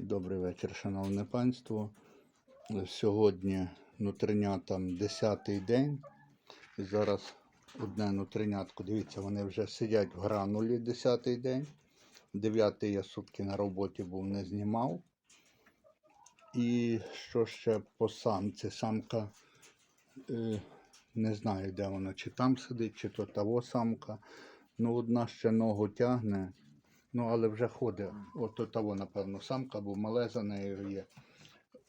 Добрий вечір, шановне панство. Сьогодні нутринятам 10-й день. Зараз одне нутринятко, дивіться, вони вже сидять в гранулі 10-й день. 9-й я сутки на роботі був, не знімав. І що ще по самці? Самка е, не знаю, де вона, чи там сидить, чи то того самка. Ну, одна ще ногу тягне. Ну, але вже ходить. От того, напевно, самка, бо мале за нею є.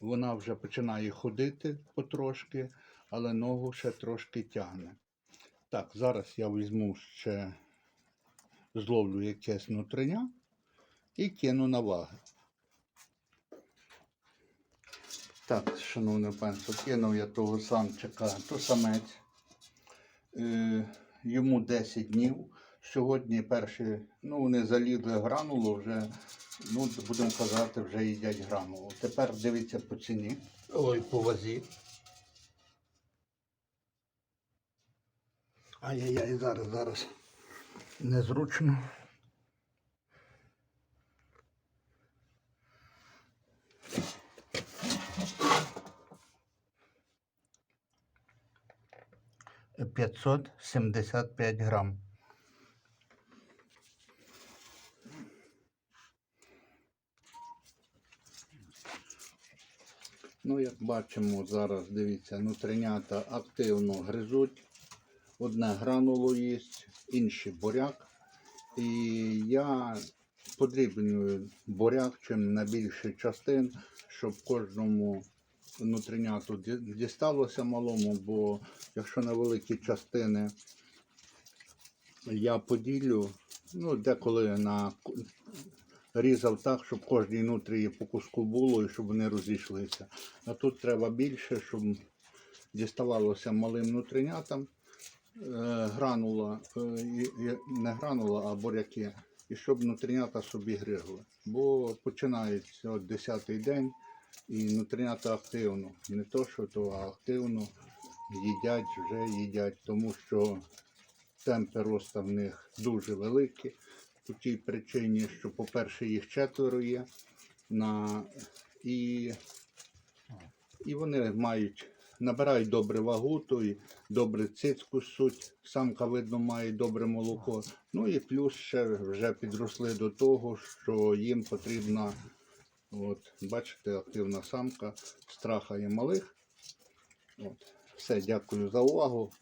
Вона вже починає ходити потрошки, але ногу ще трошки тягне. Так, зараз я візьму ще зловлю якесь нутриня і кину на ваги. Так, шановне панство, кинув я того самчика, то самець. Е, йому 10 днів. Сьогодні перші, ну вони залізли гранулу, вже, ну будемо казати, вже їдять гранулу. Тепер дивіться по ціні. Ой, по вазі. Ай-яй-яй, зараз, зараз. Незручно. П'ятсот сімдесят п'ять грам. Ну, як бачимо, зараз дивіться, нутринята активно гризуть. Одне грануло їсть, інші буряк. І я подрібнюю буряк чим на більше частин, щоб кожному нутриняту ді- дісталося малому, бо якщо на великі частини я поділю, ну, деколи на різав так, щоб кожній нутрії по куску було і щоб вони розійшлися. А тут треба більше, щоб діставалося малим нутринятам. Е, гранула, е, не гранула, а буряки, і щоб нутринята собі гризли. Бо починається от 10-й день, і нутринята активно. Не то, що то, а активно їдять, вже їдять, тому що темпи росту в них дуже великі. По тій причині, що, по-перше, їх четверо є, на... і... і вони мають, набирають добре вагу, то і добре цицьку суть. Самка, видно, має добре молоко. Ну і плюс ще вже підросли до того, що їм потрібна, от, бачите, активна самка, страхає малих. От. Все, дякую за увагу.